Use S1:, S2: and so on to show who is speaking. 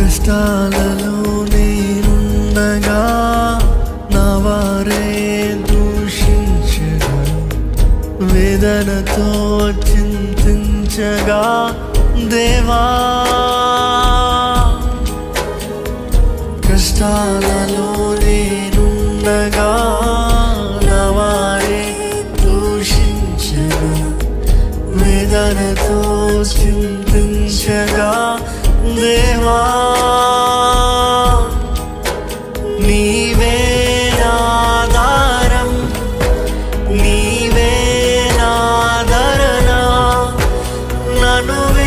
S1: కష్టాలలో నేనుండగా నా వారే దూషించగా వేదనతో చింతించగా దేవా. కష్టాలలో నేనుండగా నా వారే దూషించగా వేదనతో చింతించగా దేవా. no know.